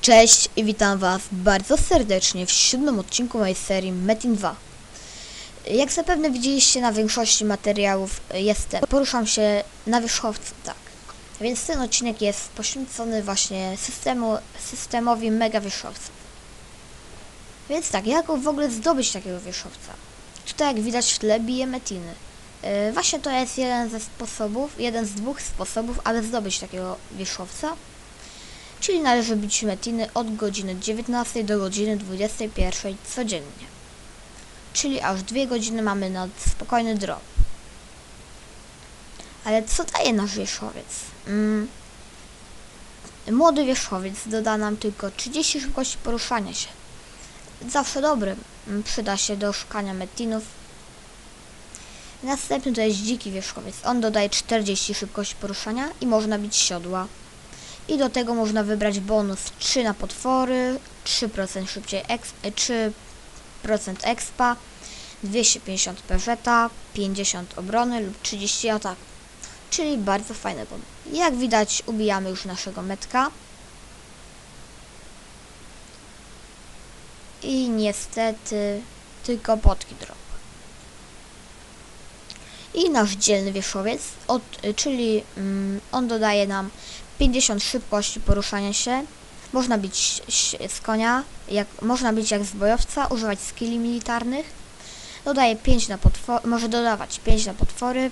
Cześć i witam Was bardzo serdecznie w siódmym odcinku mojej serii Metin 2. Jak zapewne widzieliście na większości materiałów, jestem, poruszam się na wierzchowcu, tak. Więc ten odcinek jest poświęcony właśnie systemu, systemowi mega wierzchowców. Więc tak, jak w ogóle zdobyć takiego wierzchowca? Tutaj jak widać w tle bije Metiny. Yy, właśnie to jest jeden ze sposobów, jeden z dwóch sposobów, aby zdobyć takiego wierzchowca czyli należy bić metiny od godziny 19 do godziny 21 codziennie. Czyli aż dwie godziny mamy na spokojny drop. Ale co daje nasz wierzchowiec? Mm. Młody wierzchowiec doda nam tylko 30 szybkości poruszania się. Zawsze dobry. Mm, Przyda się do szukania metinów. Następny to jest dziki wierzchowiec. On dodaje 40 szybkości poruszania i można bić siodła. I do tego można wybrać bonus 3 na potwory, 3% szybciej exp, e, 3% expa, 250 peżeta, 50 obrony lub 30 ataku. Czyli bardzo fajny bonus. Jak widać ubijamy już naszego metka. I niestety tylko potki drop. I nasz dzielny wierzchowiec, od, czyli mm, on dodaje nam 50 szybkości poruszania się. Można bić z konia, jak, można bić jak z bojowca, używać skilli militarnych. Dodaje 5 na potwory, może dodawać 5 na potwory,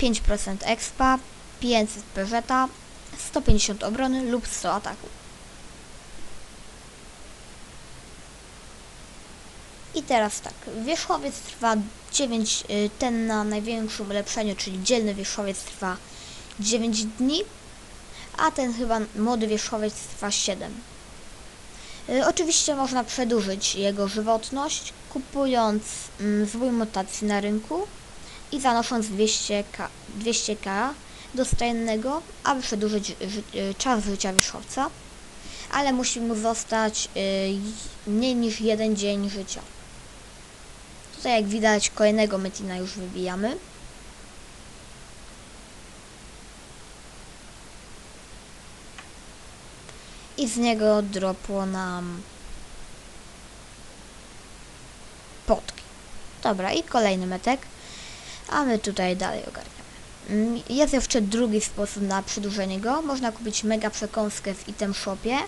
5% expa, 500 peżeta, 150 obrony lub 100 ataku. I teraz tak, wierzchowiec trwa 9, y, ten na największym ulepszeniu, czyli dzielny wierzchowiec trwa 9 dni, a ten chyba młody wierzchowiec trwa 7. Y, oczywiście można przedłużyć jego żywotność, kupując mm, zwój mutacji na rynku i zanosząc 200k, 200k do stajennego, aby przedłużyć ży- y, czas życia wierzchowca, ale musi mu zostać y, mniej niż jeden dzień życia. Tutaj jak widać kolejnego Metina już wybijamy. I z niego dropło nam potki. Dobra, i kolejny metek. A my tutaj dalej ogarniamy. Mm, Jest jeszcze drugi sposób na przedłużenie go. Można kupić mega przekąskę w item shopie.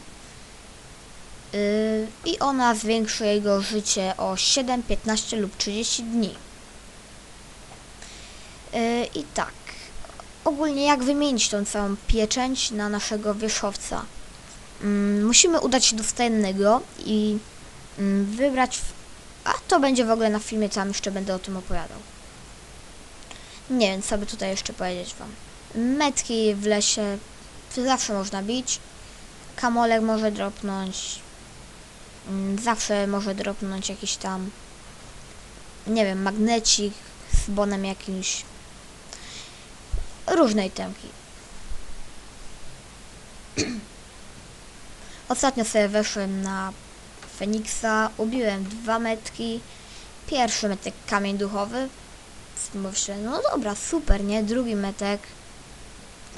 Yy, I ona zwiększy jego życie o 7, 15 lub 30 dni. Yy, I tak. Ogólnie jak wymienić tą całą pieczęć na naszego wierzchowca? Mm, musimy udać się do stajennego i mm, wybrać. A to będzie w ogóle na filmie, tam jeszcze będę o tym opowiadał. Nie wiem, co by tutaj jeszcze powiedzieć wam. Metki w lesie zawsze można bić. Kamolek może dropnąć. Mm, Zawsze może dropnąć jakiś tam. Nie wiem, magnecik z bonem jakimś. Różnej temki. Ostatnio sobie weszłem na Feniksa, ubiłem dwa metki. Pierwszy metek kamień duchowy. Myślę, no dobra, super, nie? Drugi metek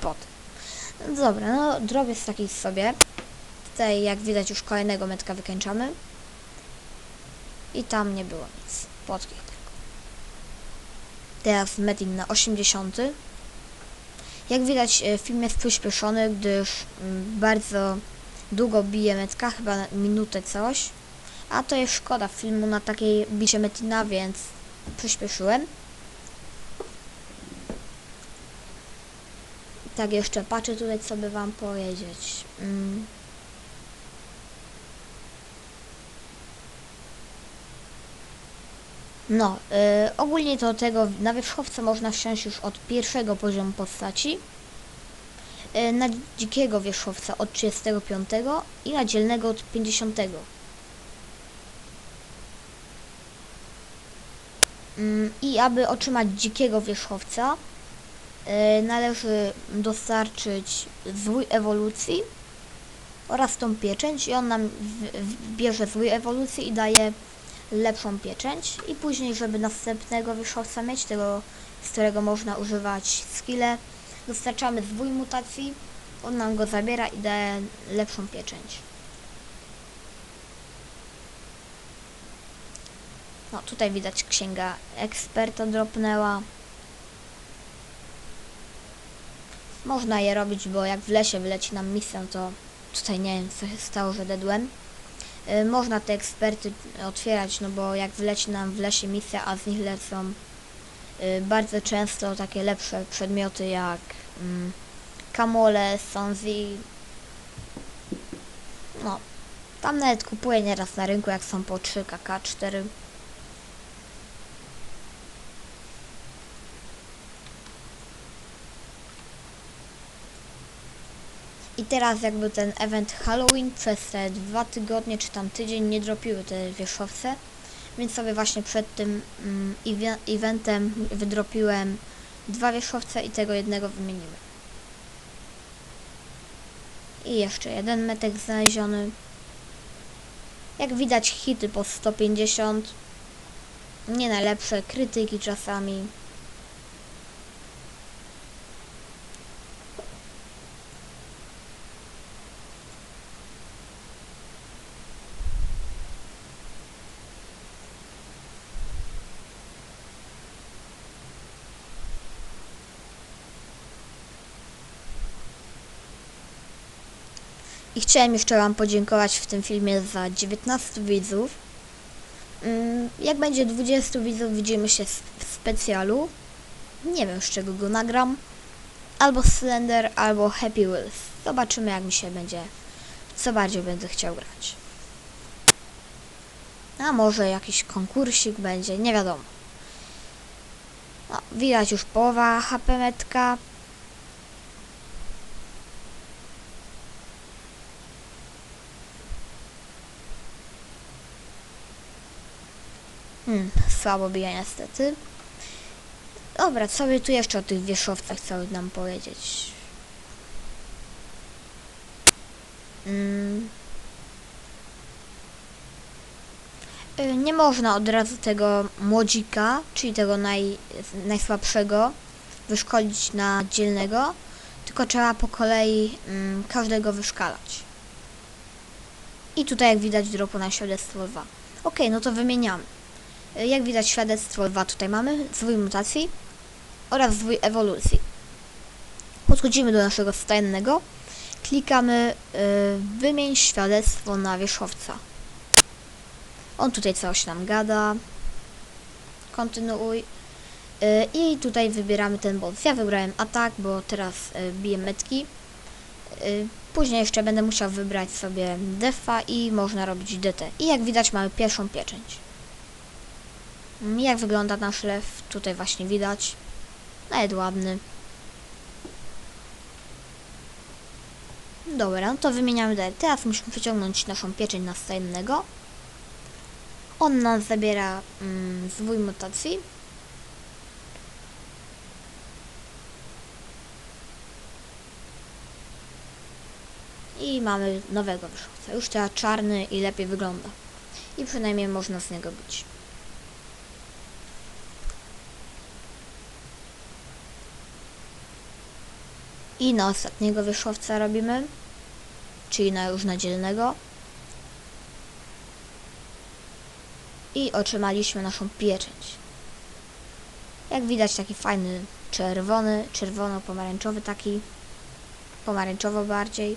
pot. Dobra, no drop jest taki sobie. Tutaj jak widać już kolejnego metka wykończamy. I tam nie było nic. Potki tylko. Teraz metin na 80. Jak widać e, film jest przyspieszony, gdyż mm, bardzo długo bije metka, chyba minutę coś. A to jest szkoda filmu na takiej bicie metina, więc przyspieszyłem. Tak jeszcze patrzę tutaj, co by wam powiedzieć. Mm. No, y, ogólnie to tego na wierzchowca można wsiąść już od pierwszego poziomu postaci. Y, na dzikiego wierzchowca od 35 i na dzielnego od 50. Mm, I aby otrzymać dzikiego wierzchowca, y, należy dostarczyć zwój ewolucji oraz tą pieczęć i on nam bierze zwój ewolucji i daje lepszą pieczęć i później, żeby następnego wierzchowca mieć, tego, z którego można używać skille, Dostarczamy dwój mutacji, on nam go zabiera i daje lepszą pieczęć. No tutaj widać księga eksperta dropnęła. Można je robić, bo jak w lesie wyleci nam misja, to tutaj nie wiem co się stało, że dedłem. Yy, można te eksperty otwierać, no bo jak wyleci nam w lesie misja, a z nich lecą bardzo często takie lepsze przedmioty jak mm, kamole, sonzi. No, tam nawet kupuję nieraz na rynku, jak są po 3 kk, 4. I teraz jakby ten event Halloween przez te dwa tygodnie czy tam tydzień nie dropiły te wierzchowce, więc sobie właśnie przed tym mm, eventem wydropiłem dwa wierzchowce i tego jednego wymienimy. I jeszcze jeden metek znaleziony. Jak widać hity po 150. Nie najlepsze, krytyki czasami. I chciałem jeszcze Wam podziękować w tym filmie za 19 widzów. Mm, Jak będzie 20 widzów, widzimy się w specjalu. Nie wiem, z czego go nagram. Albo Slender, albo Happy Wheels. Zobaczymy, jak mi się będzie, co bardziej będę chciał grać. A może jakiś konkursik będzie, nie wiadomo. No, widać już połowa HP metka. Hmm, słabo bije niestety. Dobra, co by tu jeszcze o tych wierzchowcach chciał nam powiedzieć? Mm. Y, Nie można od razu tego młodzika, czyli tego naj, najsłabszego, wyszkolić na dzielnego, tylko trzeba po kolei mm, każdego wyszkalać. I tutaj jak widać dropu na świadectwo 2. Ok, no to wymieniamy. Y, Jak widać świadectwo 2 tutaj mamy, zwój mutacji oraz zwój ewolucji. Podchodzimy do naszego stajennego, klikamy y, wymień świadectwo na wierzchowca. On tutaj coś nam gada. Kontynuuj. Y, I tutaj wybieramy ten bonus. Ja wybrałem atak, bo teraz biję metki. Później jeszcze będę musiał wybrać sobie defa i można robić DT. I jak widać mamy pierwszą pieczęć. Jak wygląda nasz lew? Tutaj właśnie widać. Nawet ładny. Dobra, no to wymieniamy dalej. Teraz musimy wyciągnąć naszą pieczęć na stajennego. On nam zabiera mm, zwój mutacji. I mamy nowego wyszłowca. Już teraz czarny i lepiej wygląda. I przynajmniej można z niego bić. I na ostatniego wyszłowca robimy, czyli na już na dzielnego. I otrzymaliśmy naszą pieczęć. Jak widać taki fajny czerwony, czerwono-pomarańczowy taki, pomarańczowo bardziej.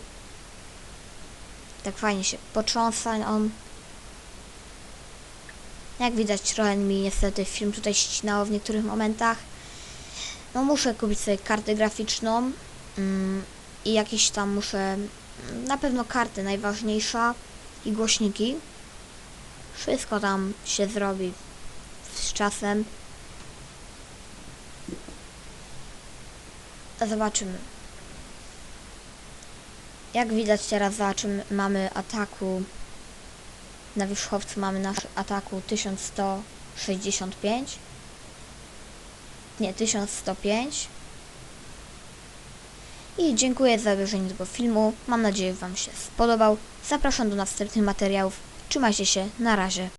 Tak fajnie się potrząsa on. Jak widać trochę mi niestety film tutaj ścinało w niektórych momentach. No muszę kupić sobie kartę graficzną i jakieś tam muszę, mm, na pewno karty najważniejsza i głośniki. Wszystko tam się zrobi z czasem. Zobaczymy. Jak widać teraz zobaczymy, mamy ataku na wierzchowcu mamy nasz ataku 1165 nie 1105 i dziękuję za obejrzenie tego filmu. Mam nadzieję Wam się spodobał. Zapraszam do następnych materiałów. Trzymajcie się, na razie